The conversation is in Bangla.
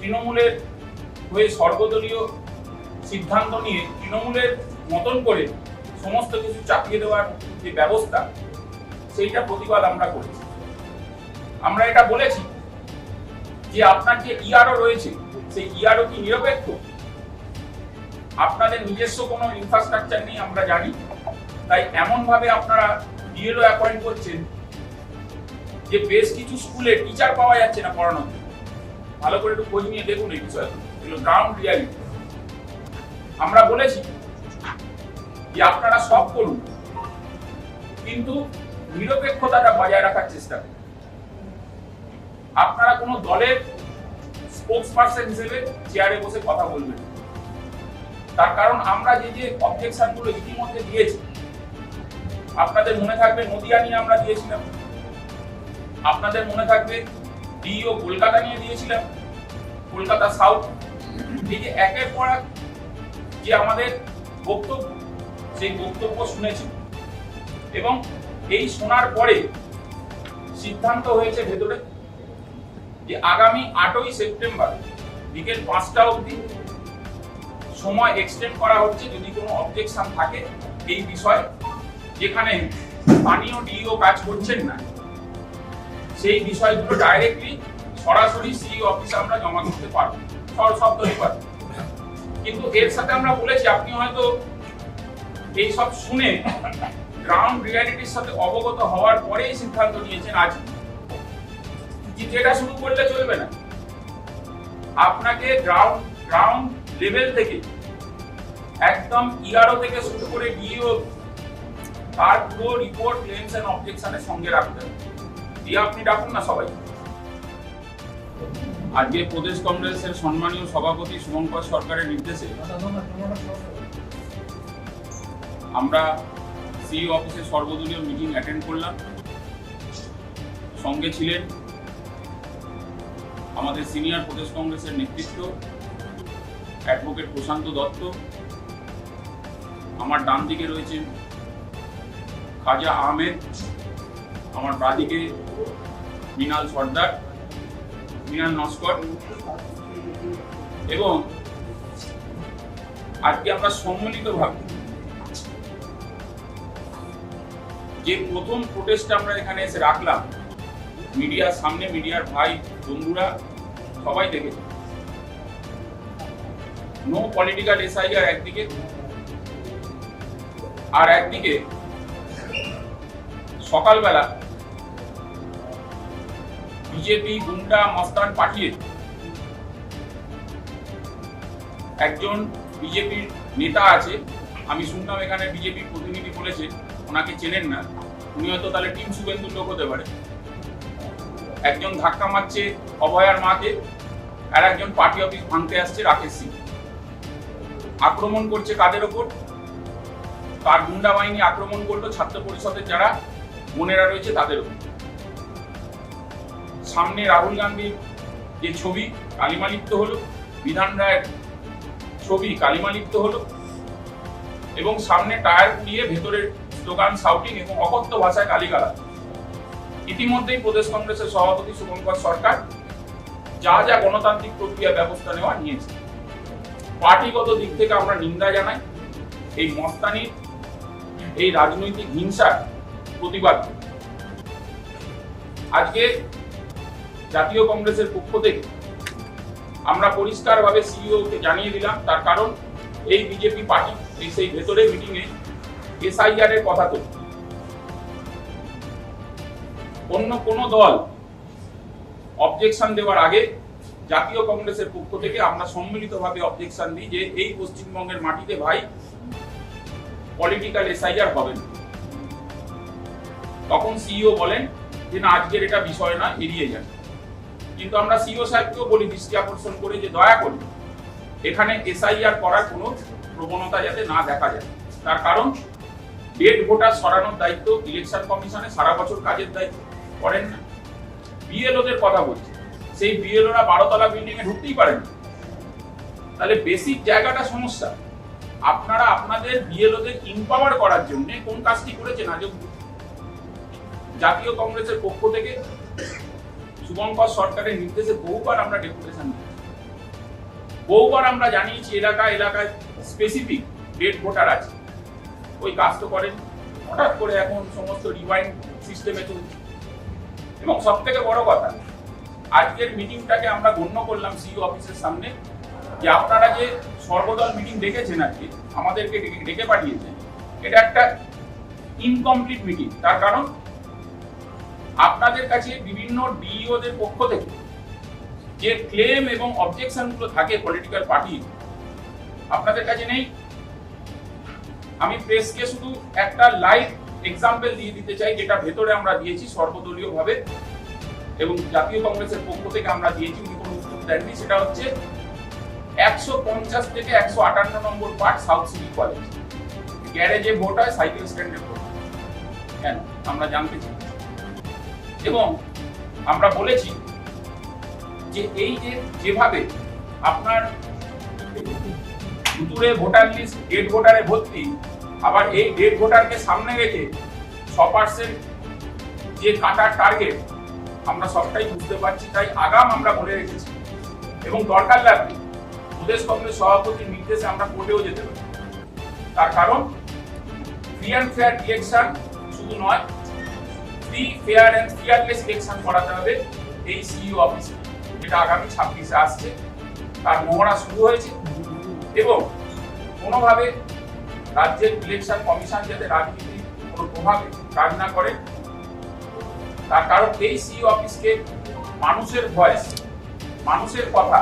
তৃণমূলের হয়ে সর্বদলীয় সিদ্ধান্ত নিয়ে তৃণমূলের মতন করে সমস্ত কিছু চাপিয়ে দেওয়ার যে ব্যবস্থা, সেইটা প্রতিবাদ আমরা করেছি। আমরা এটা বলেছি যে আপনার যে ইআরও রয়েছে, সেই ইআরও কি নিরপেক্ষ? আপনাদের নিজস্ব কোনো ইনফ্রাস্ট্রাকচার নেই, আমরা জানি। তাই এমনভাবে আপনারা ডিএলও অ্যাপয়েন্ট করছেন যে বেশ কিছু স্কুলে টিচার পাওয়া যাচ্ছে না পড়ানোর। ভালো করে একটু খোঁজ নিয়ে দেখুন এই বিষয়ে। গ্রাউন্ড রিয়ালিটি আমরা বলেছি যে আপনারা সব করুন, কিন্তু নিরপেক্ষতাটা বজায় রাখার চেষ্টা করুন। আপনারা কোনো দলের স্পোর্টস পার্সন হিসেবে চেয়ারে বসে কথা বলবেন তার কারণ আমরা যে যে অবজেকশনগুলো ইতিমধ্যে দিয়েছি, আপনাদের মনে থাকবে নদিয়া নিয়ে আমরা দিয়েছিলাম। আপনাদের মনে থাকবে ডিও কলকাতা নিয়ে দিয়েছিলাম। কলকাতা সাউথ এই যে একের পর এক যে আমাদের বক্তব্য, সেই বক্তব্য শুনেছি। এবং এই শোনার পরে সিদ্ধান্ত হয়েছে ভেতরে যে আগামী আটই সেপ্টেম্বর বিকেল পাঁচটা অবধি সময় এক্সটেন্ড করা হচ্ছে। যদি কোনো অবজেকশন থাকে এই বিষয়ে, যেখানে স্থানীয় ডিও কাজ করছেন না সেই বিষয়গুলো ডাইরেক্টলি সরাসরি সিই অফিসে আমরা জমা করতে পারব। সর শব্দই পারব কিন্তু এর সাথে আমরা বলেছি, আপনি হয়তো এই সব শুনে গ্রাউন্ড রিয়ালিটির সাথে অবগত হওয়ার পরেই সিদ্ধান্ত নিয়েছেন আজ। যে যেটা শুরু করলে চলবে না। আপনাকে গ্রাউন্ড গ্রাউন্ড লেভেল থেকে, একদম ইআরও থেকে শুরু করে ডিও তার পুরো রিপোর্ট ক্লেমস এন্ড অবজেকশনের সঙ্গে রাখতে হবে। দিয়ে আপনি ডাকুন না সবাই। আজকে প্রদেশ কংগ্রেসের সম্মানীয় সভাপতি শুভঙ্কর সরকারের নির্দেশে আমরা সিই অফিসে সর্বদলীয় মিটিং অ্যাটেন্ড করলাম। সঙ্গে ছিলেন আমাদের সিনিয়র প্রদেশ কংগ্রেসের নেতৃত্ব অ্যাডভোকেট প্রশান্ত দত্ত। আমার ডান দিকে রয়েছেন খাজা আহমেদ। আমার বাঁ দিকে মৃণাল সর্দার মৃণাল নস্কর এবং আজকে আমরা সম্মিলিতভাবে যে প্রথম প্রোটেস্ট আমরা এখানে এসে রাখলাম, মিডিয়ার সামনে, মিডিয়ার ভাই, বন্ধুরা সবাই দেখেছে নো পলিটিক্যাল এসআইআর একদিকে, আর একদিকে সকালবেলা বিজেপি গুন্ডা মস্তান পাঠিয়ে একজন বিজেপির নেতা আছে, আমি শুনলাম এখানে বিজেপি প্রতিনিধি বলেছে, ওনাকে চেনেন না, উনি হয়তো তাহলে টিম শুভেন্দুর লোক হতে পারে। একজন ধাক্কা মারছে অভয়ার মাকে, আর একজন পার্টি অফিস ভাঙতে আসছে রাকেশ সিং। আক্রমণ করছে কাদের ওপর? তার গুন্ডা বাহিনী আক্রমণ করল ছাত্র পরিষদের যারা, বোনেরা রয়েছে তাদের উপর সামনে রাহুল গান্ধীর যে ছবি কালিমালিপ্ত হলো, বিধান রায়ের ছবি কালিমালিপ্ত হলো, এবং সামনে টায়ার পুড়িয়ে ভেতরের স্লোগান সাউটিং এবং অকথ্য ভাষায় গালিগালাজ। ইতিমধ্যেই প্রদেশ কংগ্রেসের সভাপতি শুভঙ্কর সরকার যা যা গণতান্ত্রিক প্রক্রিয়া ব্যবস্থা নেওয়া নিয়েছে। পার্টিগত দিক থেকে আমরা নিন্দা জানাই, এই মস্তানির, এই রাজনৈতিক হিংসার প্রতিবাদ। আজকে জাতীয় কংগ্রেসের পক্ষ থেকে আমরা পরিষ্কারভাবে সিইও কে জানিয়ে দিলাম। তার কারণ, এই বিজেপি পার্টি এই সেই ভেতরে মিটিং এ এসআইআর এর কথা তো অন্য কোন দল অবজেকশন দেওয়ার আগে জাতীয় কংগ্রেসের পক্ষ থেকে আমরা সম্মিলিতভাবে অবজেকশন দিই যে এই পশ্চিমবঙ্গের মাটিতে ভাই পলিটিক্যাল এসআইআর হবে না। তখন সিইও বলেন যে, না, আজকের এটা বিষয় না এড়িয়ে যান। কিন্তু আমরা সিও সাহেবকেও বলি, দৃষ্টি আকর্ষণ করে যে দয়া করে এখানে এসআইআর করার কোনো প্রবণতা যাতে না দেখা যায়। তার কারণ ডেট ভোটার সরানোর দায়িত্ব ইলেকশন কমিশনে সারা বছর কাজের দায়িত্ব। করেন না। বিএলওদের কথা বলছি। সেই বিএলওরা বারোতলা বিল্ডিং এ ঢুকতেই পারেন। তাহলে বেসিক জায়গাটা সমস্যা। আপনারা আপনাদের বিএলওদের ইম্পাওয়ার করার জন্য কোন কাজটি করেছেন আজ? জাতীয় কংগ্রেসের পক্ষ থেকে শুভঙ্কর সরকারের নির্দেশে বহুবার আমরা ডেপুটেশন বহুবার আমরা জানিয়েছি, এলাকা, এলাকায় স্পেসিফিক ডেট ভোটার আছে। ওই কাজ তো করেন। হঠাৎ করে এখন সমস্ত রিওয়াইন্ড সিস্টেমে চলছে। এবং সব থেকে বড় কথা, আজকের মিটিংটাকে আমরা গণ্য করলাম সিইও অফিসের সামনে যে আপনারা যে সর্বদল মিটিং ডেকেছেন আজকে, আমাদেরকে ডেকে পাঠিয়েছেন, এটা একটা ইনকমপ্লিট মিটিং তার কারণ আপনাদের কাছে বিভিন্ন ডিইওদের পক্ষ থেকে যে ক্লেম এবং অবজেকশনগুলো থাকে পলিটিক্যাল পার্টি আপনাদের কাছে নেই? আমি প্রেসকে শুধু একটা লাইভ এক্সাম্পল দিয়ে দিতে চাই, যেটা ভেতরে আমরা দিয়েছি সর্বদলীয় ভাবে এবং জাতীয় কংগ্রেসের পক্ষ থেকে আমরা দিয়েছি, উনি কোনো উত্তর দেননি, সেটা হচ্ছে একশো পঞ্চাশ থেকে একশো আটান্ন নম্বর পার্ট সাউথ সিটি কলেজ গ্যারেজে ভোট হয় সাইকেল স্ট্যান্ডে ভোট হয়। আমরা জানতে চাই। এবং আমরা বলেছি যে এই যে যেভাবে আপনার ভুতুরে ভোটার লিস্ট ডেড ভোটারে ভর্তি, আবার এই ডেড ভোটারকে সামনে রেখে ছ পার্সেন্ট যে কাটার টার্গেট আমরা সবটাই বুঝতে পারছি, তাই আগাম আমরা বলে রেখেছি। এবং দরকার লাগবে প্রদেশ কংগ্রেস সভাপতির নির্দেশে আমরা কোর্টেও যেতে পারি। তার কারণ ফ্রি অ্যান্ড ফেয়ার ইলেকশন শুধু নয় free fair and fearless election করাতে হবে এই সিইও অফিসে যেটা আগামী ছাব্বিশে আসছে। তার মহড়া শুরু হয়েছে এবং কোনোভাবে রাজ্যের ইলেকশন কমিশন যাতে রাজনীতি কোনো প্রভাবে কাজ না করে, তার কারণ এই সিইও অফিসকে মানুষের ভয়েস মানুষের কথা